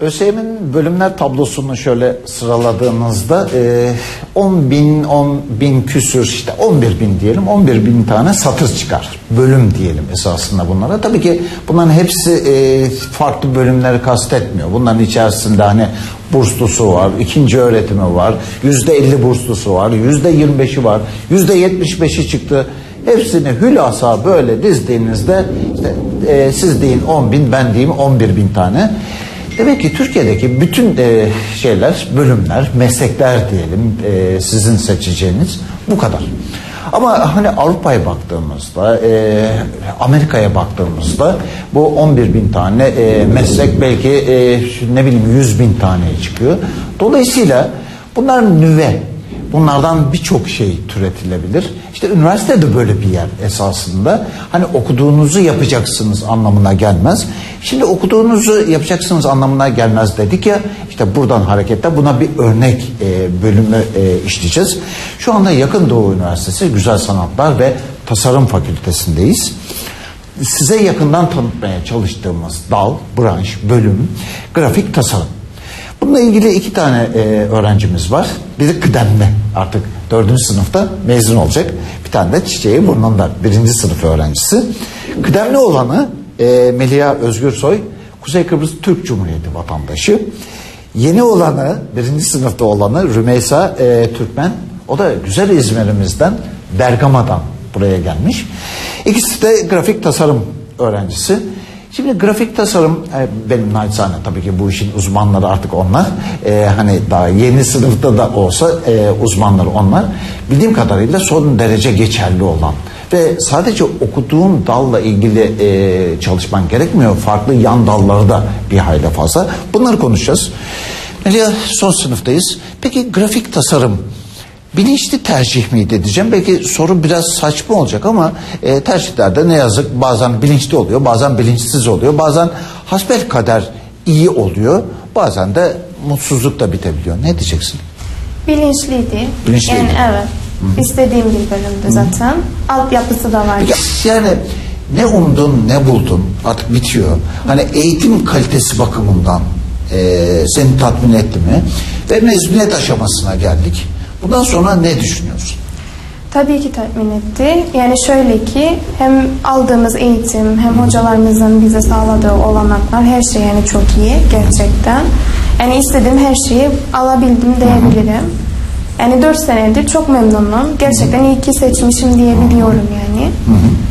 ÖSYM'in bölümler tablosunu şöyle sıraladığınızda e, 10 bin, 10 bin küsür işte 11 bin diyelim 11 bin tane satır çıkar. Bölüm diyelim esasında bunlara. Tabii ki bunların hepsi e, farklı bölümleri kastetmiyor. Bunların içerisinde hani burslusu var, ikinci öğretimi var, yüzde 50 burslusu var, yüzde 25'i var, yüzde 75'i çıktı. Hepsini hülasa böyle dizdiğinizde işte, e, siz deyin 10 bin ben diyeyim 11 bin tane. Demek ki Türkiye'deki bütün e, şeyler, bölümler, meslekler diyelim e, sizin seçeceğiniz bu kadar. Ama hani Avrupa'ya baktığımızda, e, Amerika'ya baktığımızda bu 11 bin tane e, meslek belki e, ne bileyim 100 bin taneye çıkıyor. Dolayısıyla bunlar nüve. Bunlardan birçok şey türetilebilir. İşte üniversite de böyle bir yer esasında. Hani okuduğunuzu yapacaksınız anlamına gelmez. Şimdi okuduğunuzu yapacaksınız anlamına gelmez dedik ya. İşte buradan hareketle buna bir örnek e, bölümü e, işleyeceğiz. Şu anda Yakın Doğu Üniversitesi Güzel Sanatlar ve Tasarım Fakültesindeyiz size yakından tanıtmaya çalıştığımız dal, branş, bölüm, grafik tasarım. Bununla ilgili iki tane e, öğrencimiz var. Biri kıdemli artık dördüncü sınıfta mezun olacak. Bir tane de çiçeği burnunda birinci sınıf öğrencisi. Kıdemli olanı e, Melia Özgürsoy, Kuzey Kıbrıs Türk Cumhuriyeti vatandaşı. Yeni olanı, birinci sınıfta olanı Rümeysa e, Türkmen. O da güzel İzmir'imizden, Bergama'dan buraya gelmiş. İkisi de grafik tasarım öğrencisi. Şimdi grafik tasarım e, benim naçizane tabii ki bu işin uzmanları artık onlar. E, hani daha yeni sınıfta da olsa e, uzmanları onlar. Bildiğim kadarıyla son derece geçerli olan ve sadece okuduğun dalla ilgili e, çalışman gerekmiyor. Farklı yan dalları da bir hayli fazla. Bunları konuşacağız. Melia son sınıftayız. Peki grafik tasarım Bilinçli tercih miydi diyeceğim. Belki soru biraz saçma olacak ama e, tercihlerde ne yazık bazen bilinçli oluyor, bazen bilinçsiz oluyor, bazen hasbel kader iyi oluyor, bazen de mutsuzluk da bitebiliyor. Ne diyeceksin? Bilinçliydi. Bilinçliydi. Yani evet. İstediğim bir bölümdü zaten. Altyapısı da vardı. Yani ne umdun ne buldun artık bitiyor. Hani eğitim kalitesi bakımından e, seni tatmin etti mi? Ve mezuniyet aşamasına geldik. Bundan sonra ne düşünüyorsun? Tabii ki tatmin etti. Yani şöyle ki hem aldığımız eğitim hem hocalarımızın bize sağladığı olanaklar her şey yani çok iyi gerçekten. Yani istediğim her şeyi alabildim diyebilirim. Yani 4 senedir çok memnunum. Gerçekten iyi ki seçmişim diyebiliyorum yani. Ee,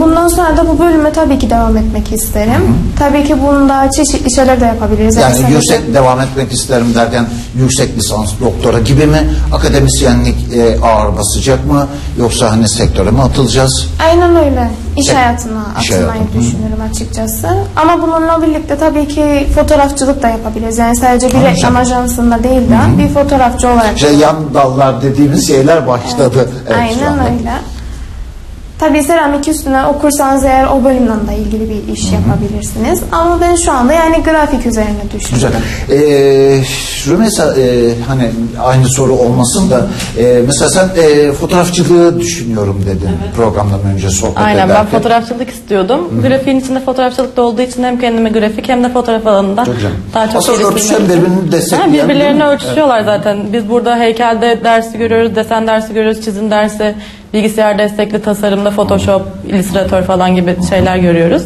Bundan sonra da bu bölüme tabii ki devam etmek isterim. Tabii ki bunda çeşitli şeyler de yapabiliriz. Yani sadece- yüksek devam etmek isterim derken yüksek lisans doktora gibi mi? Akademisyenlik e, ağır basacak mı? Yoksa hani sektöre mi atılacağız? Aynen öyle. İş Evet, hayatına iş atılmayı hayatı, hı. düşünürüm açıkçası. Ama bununla birlikte tabii ki fotoğrafçılık da yapabiliriz. Yani sadece bir reklam ajansında değil de bir fotoğrafçı olarak. İşte yan dallar dediğimiz şeyler başladı. Evet, şu Aynen öyle. Tabii seramik üstüne okursanız eğer o bölümden de ilgili bir iş yapabilirsiniz. Ama ben şu anda yani grafik üzerine Güzel. düşünüyorum. Ee, Rümeysa e, hani aynı soru olmasın da e, mesela sen e, fotoğrafçılığı düşünüyorum dedin programdan önce sohbet Aynen ben ederken. fotoğrafçılık istiyordum. Grafiğin içinde fotoğrafçılık da olduğu için hem kendime grafik hem de fotoğraf alanında Çok güzel. daha çok Aslında örtüşen birbirini destekleyen birbirlerini mi? ölçüşüyorlar zaten. Biz burada heykelde dersi görüyoruz, desen dersi görüyoruz, çizim dersi, bilgisayar destekli tasarımda Photoshop, Illustrator falan gibi şeyler görüyoruz.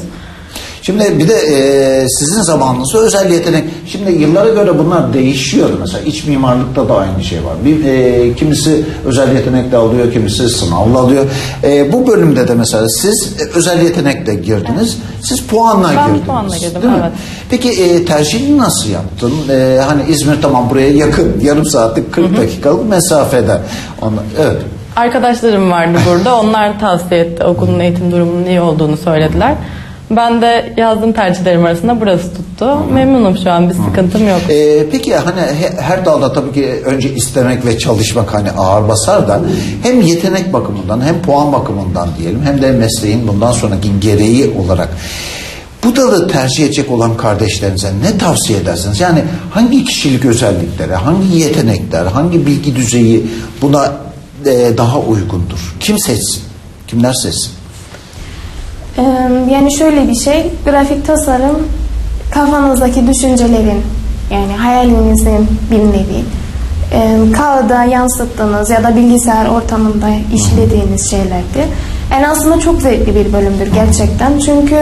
Şimdi bir de e, sizin zamanınızda özel yetenek. Şimdi yıllara göre bunlar değişiyor. Mesela iç mimarlıkta da aynı şey var. Bir e, kimisi özel yetenekle alıyor, kimisi sınavla alıyor. E, bu bölümde de mesela siz e, özel yetenekle girdiniz. Siz puanla Ben girdiniz. puanla girdim, değil mi? evet. Peki e, tercihini nasıl yaptın? E, hani İzmir tamam buraya yakın. Yarım saatlik 40 dakikalık mesafede. Ondan, evet. Arkadaşlarım vardı burada. Onlar tavsiye etti. Okulun eğitim durumunun iyi olduğunu söylediler. Ben de yazdığım tercihlerim arasında burası tuttu. Memnunum şu an. Bir sıkıntım yok. Ee, peki hani he- her dalda tabii ki önce istemek ve çalışmak hani ağır basar da hem yetenek bakımından hem puan bakımından diyelim hem de mesleğin bundan sonraki gereği olarak bu dalı tercih edecek olan kardeşlerinize ne tavsiye edersiniz? Yani hangi kişilik özellikleri, hangi yetenekler, hangi bilgi düzeyi buna e, daha uygundur? Kim seçsin? Kimler seçsin? Ee, Yani şöyle bir şey, grafik tasarım kafanızdaki düşüncelerin yani hayalinizin bir nevi e, kağıda yansıttığınız ya da bilgisayar ortamında işlediğiniz şeylerdi. Yani aslında çok zevkli bir bölümdür gerçekten. Çünkü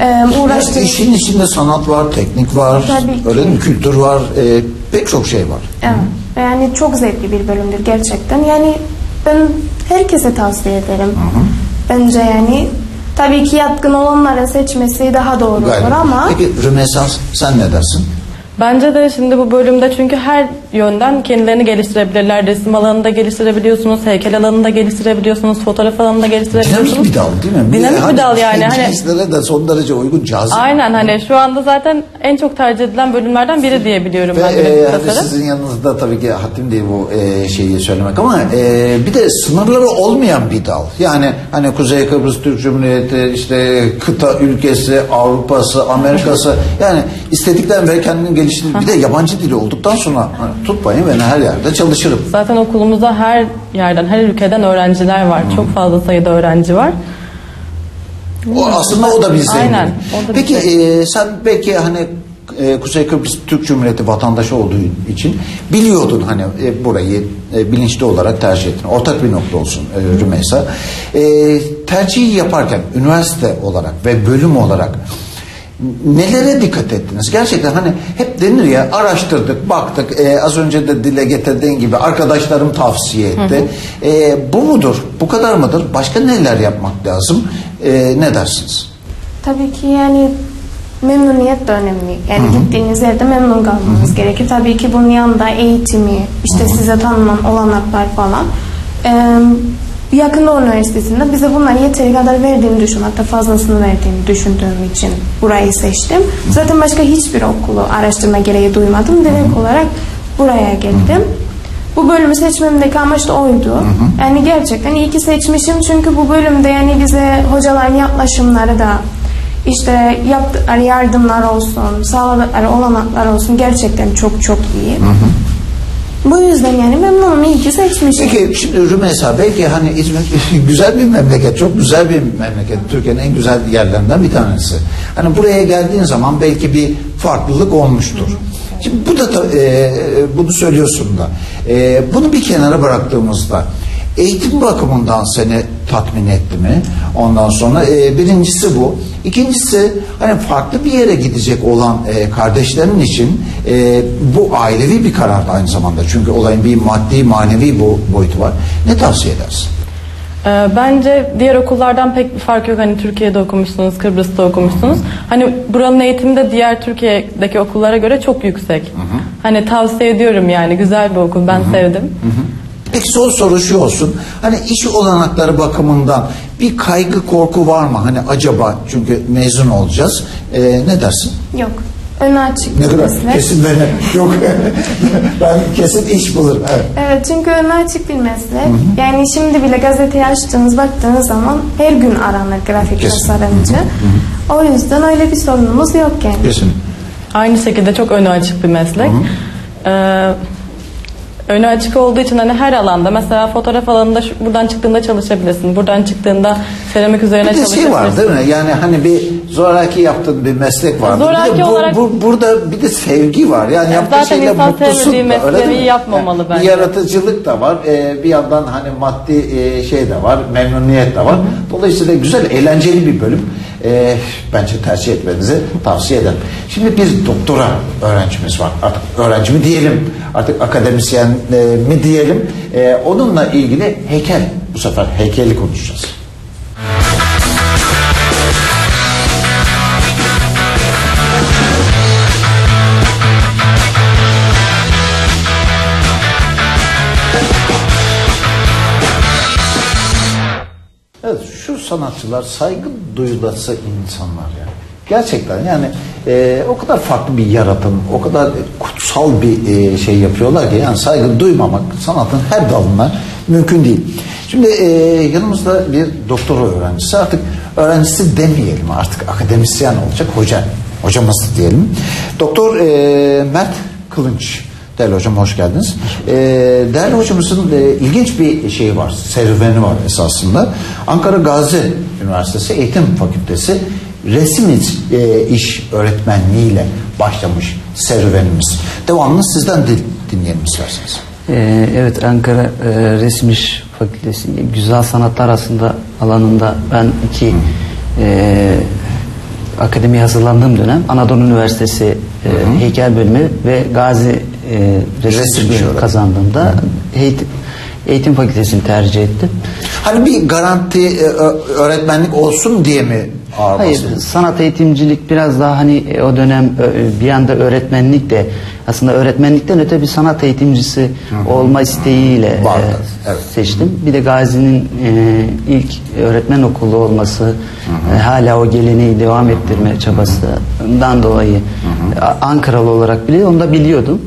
e, uğraştığınız... işin içinde sanat var, teknik var, Tabii ki. öyle mi? kültür var, e, pek çok şey var. Evet. Yani çok zevkli bir bölümdür gerçekten. Yani ben herkese tavsiye ederim. Bence yani tabii ki yatkın olanların seçmesi daha doğru olur Gayet. ama Peki Rümeysa sen ne dersin? Bence de şimdi bu bölümde çünkü her yönden kendilerini geliştirebilirler. Resim alanında geliştirebiliyorsunuz, heykel alanında geliştirebiliyorsunuz, fotoğraf alanında geliştirebiliyorsunuz. Dinamik bir dal değil mi? Dinamik bir dal yani. Hani, Gençlere de son derece uygun, cazip. aynen hani şu anda zaten en çok tercih edilen bölümlerden biri diyebiliyorum Ve ben. e, hadi tasarım. sizin yanınızda tabii ki haddim değil bu e, şeyi söylemek ama e, bir de sınırları olmayan bir dal. Yani hani Kuzey Kıbrıs Türk Cumhuriyeti, işte kıta ülkesi, Avrupa'sı, Amerika'sı yani istedikten ve kendini geliştirip bir de yabancı dili olduktan sonra hani, tutmayın ben her yerde çalışırım. Zaten okulumuzda her yerden, her ülkeden öğrenciler var. Çok fazla sayıda öğrenci var. O aslında o da bir zenginlik. Aynen, o da Peki e, sen belki hani e, Kuzey Kıbrıs Türk Cumhuriyeti vatandaşı olduğu için biliyordun hani e, burayı e, bilinçli olarak tercih ettin. Ortak bir nokta olsun e, Rümeysa. E, tercihi yaparken üniversite olarak ve bölüm olarak nelere dikkat ettiniz? Gerçekten hani hep denir ya araştırdık, baktık. E, az önce de dile getirdiğin gibi arkadaşlarım tavsiye etti. E, bu mudur? Bu kadar mıdır? Başka neler yapmak lazım? E, ne dersiniz? tabii ki yani memnuniyet de önemli. Yani gittiğiniz yerde memnun kalmanız gerekir. Tabii ki bunun yanında eğitimi, işte size tanınan olanaklar falan. Ee, Yakın Doğu Üniversitesi'nde bize bunlar yeteri kadar verdiğini düşün. Hatta fazlasını verdiğini düşündüğüm için burayı seçtim. Zaten başka hiçbir okulu araştırma gereği duymadım. Direkt olarak buraya geldim. Bu bölümü seçmemdeki amaç da oydu. Yani gerçekten iyi ki seçmişim çünkü bu bölümde yani bize hocaların yaklaşımları da işte yaptıkları yardımlar olsun, sağladıkları olanaklar olsun gerçekten çok çok iyi. Bu yüzden yani memnunum iyi ki seçmişim. Peki şimdi Rümeysa belki hani İzmir güzel bir memleket, çok güzel bir memleket. Türkiye'nin en güzel yerlerinden bir tanesi. Hani buraya geldiğin zaman belki bir farklılık olmuştur. Şimdi bu da ta- e, bunu söylüyorsun da. E, bunu bir kenara bıraktığımızda eğitim bakımından seni tatmin etti mi? Ondan sonra e, birincisi bu. İkincisi hani farklı bir yere gidecek olan e, kardeşlerin için e, bu ailevi bir karar da aynı zamanda. Çünkü olayın bir maddi manevi bu boyutu var. Ne tavsiye edersin? Ee, bence diğer okullardan pek bir fark yok. Hani Türkiye'de okumuşsunuz, Kıbrıs'ta okumuşsunuz. Hani buranın eğitimi de diğer Türkiye'deki okullara göre çok yüksek. Hani tavsiye ediyorum yani güzel bir okul. Ben sevdim. Peki son soru şu olsun. Hani iş olanakları bakımından bir kaygı korku var mı? Hani acaba çünkü mezun olacağız. E, ne dersin? Yok. Önü açık Ne kadar meslek. kesin beni yok. ben kesin iş bulurum. Evet. Evet çünkü önü açık bir meslek. Yani şimdi bile gazeteyi açtığınız baktığınız zaman her gün aranır grafik Kesin. tasarımcı. O yüzden öyle bir sorunumuz yok yani. Kesin. Aynı şekilde çok önü açık bir meslek. Ee, önü açık olduğu için hani her alanda mesela fotoğraf alanında şu- buradan çıktığında çalışabilirsin. Buradan çıktığında seramik üzerine Bir de çalışabilirsin. şey var değil mi? Yani hani bir zoraki yaptığın bir meslek var. Zoraki bir de olarak- bu- burada bir de sevgi var. Yani Ya yaptığı zaten şeyle insan mutlusun sevmediği da, öyle mesleği değil mi? yapmamalı Bir bence. yaratıcılık da var. Ee, bir yandan hani maddi e, şey de var. Memnuniyet de var. Dolayısıyla güzel, eğlenceli bir bölüm. Ee, bence tercih etmenizi tavsiye ederim. Şimdi bir doktora öğrencimiz var. Artık öğrenci mi diyelim, artık akademisyen e, mi diyelim. Ee, onunla ilgili heykel, bu sefer heykeli konuşacağız. Sanatçılar saygı duyulası insanlar yani. Gerçekten yani e, o kadar farklı bir yaratım, o kadar kutsal bir e, şey yapıyorlar ki yani saygı duymamak sanatın her dalına mümkün değil. Şimdi e, yanımızda bir doktora öğrencisi artık öğrencisi demeyelim artık akademisyen olacak hoca, hocamız diyelim. Doktor e, Mert Kılınç. Değerli hocam hoş geldiniz. Ee, değerli hocamızın e, ilginç bir şeyi var, serüveni var esasında. Ankara Gazi Üniversitesi Eğitim Fakültesi resim iş- e, iş öğretmenliğiyle başlamış serüvenimiz. Devamını sizden de dinleyelim isterseniz. Ee, evet Ankara e, Resim İş Fakültesi Güzel Sanatlar aslında alanında ben iki e, akademiye hazırlandığım dönem Anadolu Üniversitesi e, heykel bölümü ve Gazi e, işi öğretmeni. kazandığımda eğitim, eğitim fakültesini tercih ettim. Hani bir garanti e, öğretmenlik olsun diye mi ağır Hayır, bastınız? sanat eğitimcilik biraz daha hani e, o dönem e, bir yanda öğretmenlik de aslında öğretmenlikten öte bir sanat eğitimcisi olma isteğiyle Vardı, e, evet. seçtim. Bir de Gazi'nin e, ilk öğretmen okulu olması, e, hala o geleneği devam ettirme çabasından dolayı e, Ankaralı olarak bile onu da biliyordum.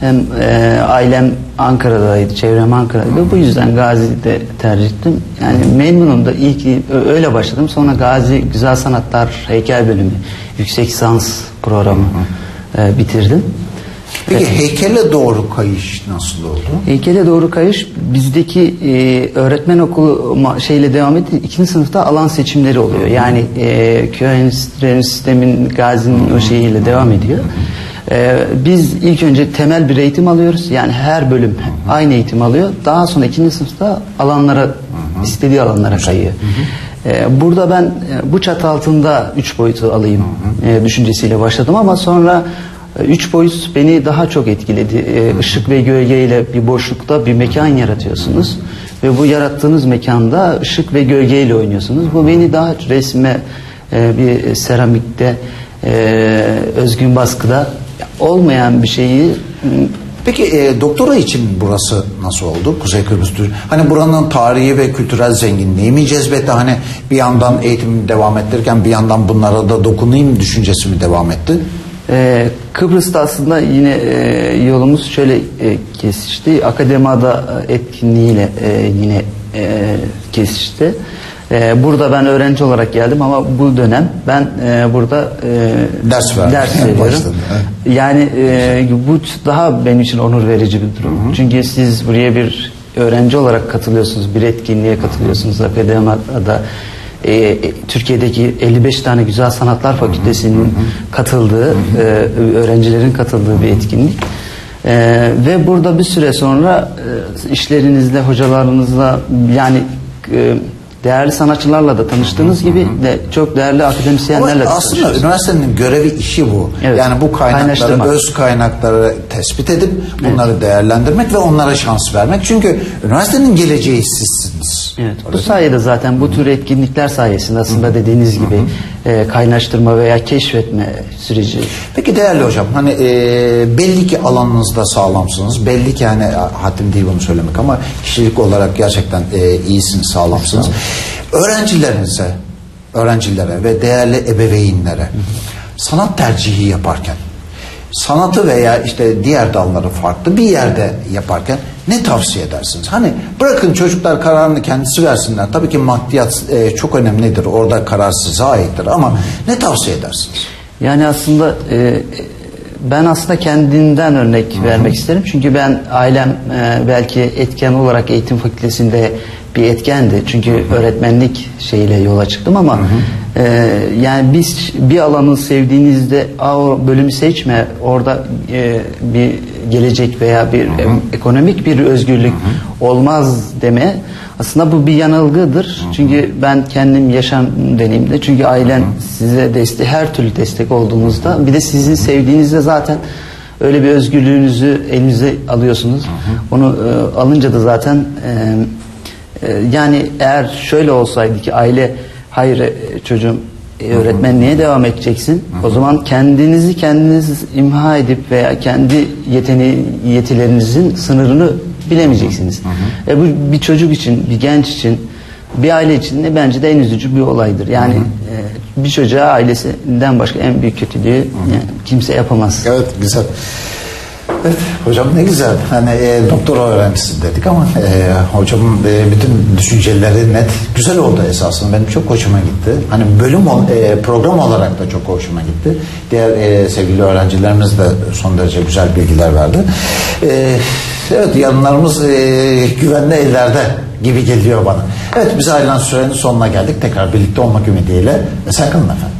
Hem e, ailem Ankara'daydı, çevrem Ankara'daydı. Bu yüzden Gazi'de tercih ettim. Yani memnunum da ö- öyle başladım. Sonra Gazi Güzel Sanatlar Heykel Bölümü yüksek lisans programı e, bitirdim. Peki heykele doğru kayış nasıl oldu? Heykele doğru kayış bizdeki e, öğretmen okulu ma- şeyle devam etti. İkinci sınıfta alan seçimleri oluyor. Yani e, köy enstitüleri sistemin Gazi'nin o şeyiyle devam ediyor. E, biz ilk önce temel bir eğitim alıyoruz. Yani her bölüm aynı eğitim alıyor. Daha sonra ikinci sınıfta alanlara istediği alanlara kayıyor. E, burada ben e, bu çatı altında üç boyutu alayım e, düşüncesiyle başladım ama sonra e, Üç boyut beni daha çok etkiledi. E, Işık ve gölgeyle bir boşlukta bir mekan yaratıyorsunuz. Ve bu yarattığınız mekanda ışık ve gölgeyle oynuyorsunuz. Bu beni daha resme, e, bir seramikte, e, özgün baskıda olmayan bir şeyi Peki e, doktora için burası nasıl oldu? Kuzey Kıbrıs Türk. Hani buranın tarihi ve kültürel zenginliği mi cezbetti? Hani bir yandan eğitim devam ettirirken bir yandan bunlara da dokunayım düşüncesi mi devam etti? Ee, Kıbrıs'ta aslında yine e, yolumuz şöyle e, kesişti. Akademada e, etkinliğiyle e, yine e, kesişti. E, burada ben öğrenci olarak geldim ama bu dönem ben e, burada e, Ders vermeye ders veriyorum. evet. Yani e, bu daha benim için onur verici bir durum. Çünkü siz buraya bir öğrenci olarak katılıyorsunuz, bir etkinliğe katılıyorsunuz. Akademada e, e, Türkiye'deki 55 tane Güzel Sanatlar Fakültesi'nin katıldığı, e, öğrencilerin katıldığı bir etkinlik. E, ve burada bir süre sonra e, işlerinizle, hocalarınızla yani e, değerli sanatçılarla da tanıştığınız gibi de çok değerli akademisyenlerle de aslında üniversitenin görevi işi bu. Evet. Yani bu kaynakları, Kaynaştırmak. öz kaynakları tespit edip bunları değerlendirmek ve onlara şans vermek. Çünkü üniversitenin geleceği sizsiniz. Evet, bu sayede zaten bu tür etkinlikler sayesinde aslında dediğiniz gibi e, kaynaştırma veya keşfetme süreci Peki değerli hocam hani e, belli ki alanınızda sağlamsınız. Belli ki hani haddim değil bunu söylemek ama kişilik olarak gerçekten e, iyisiniz, sağlamsınız. Öğrencilerinize, öğrencilere ve değerli ebeveynlere sanat tercihi yaparken sanatı veya işte diğer dalları farklı bir yerde yaparken ne tavsiye edersiniz? Hani bırakın çocuklar kararını kendisi versinler. Tabii ki maddiyat e, çok önemlidir. Orada karar size aittir ama ne tavsiye edersiniz? Yani aslında e, ben aslında kendimden örnek vermek isterim. Çünkü ben ailem e, belki etken olarak eğitim fakültesinde bir etkendi. Çünkü öğretmenlik şeyiyle yola çıktım ama e, yani biz bir alanı sevdiğinizde "Aa, o bölümü seçme orada e, bir gelecek veya bir e, ekonomik bir özgürlük olmaz deme aslında bu bir yanılgıdır. Çünkü ben kendim yaşam deneyimde çünkü ailen size destek her türlü destek olduğunuzda bir de sizin sevdiğinizde zaten öyle bir özgürlüğünüzü elinize alıyorsunuz. Onu e, alınca da zaten e, yani eğer şöyle olsaydı ki aile hayır e, çocuğum e, öğretmenliğe devam edeceksin. O zaman kendinizi kendiniz imha edip veya kendi yeteneği yetilerinizin sınırını bilemeyeceksiniz. E bu bir çocuk için, bir genç için, bir aile için de bence de en üzücü bir olaydır. Yani e, bir çocuğa ailesinden başka en büyük kötülüğü yani kimse yapamaz. Evet güzel. Evet, hocam ne güzel. Hani e, doktora öğrencisi dedik ama e, hocamın e, bütün düşünceleri net. Güzel oldu esasında. Benim çok hoşuma gitti. Hani bölüm e, program olarak da çok hoşuma gitti. Diğer e, sevgili öğrencilerimiz de son derece güzel bilgiler verdi. E, evet yanlarımız e, güvenli ellerde gibi geliyor bana. Evet biz ayrılan sürenin sonuna geldik. Tekrar birlikte olmak ümidiyle. Esen efendim.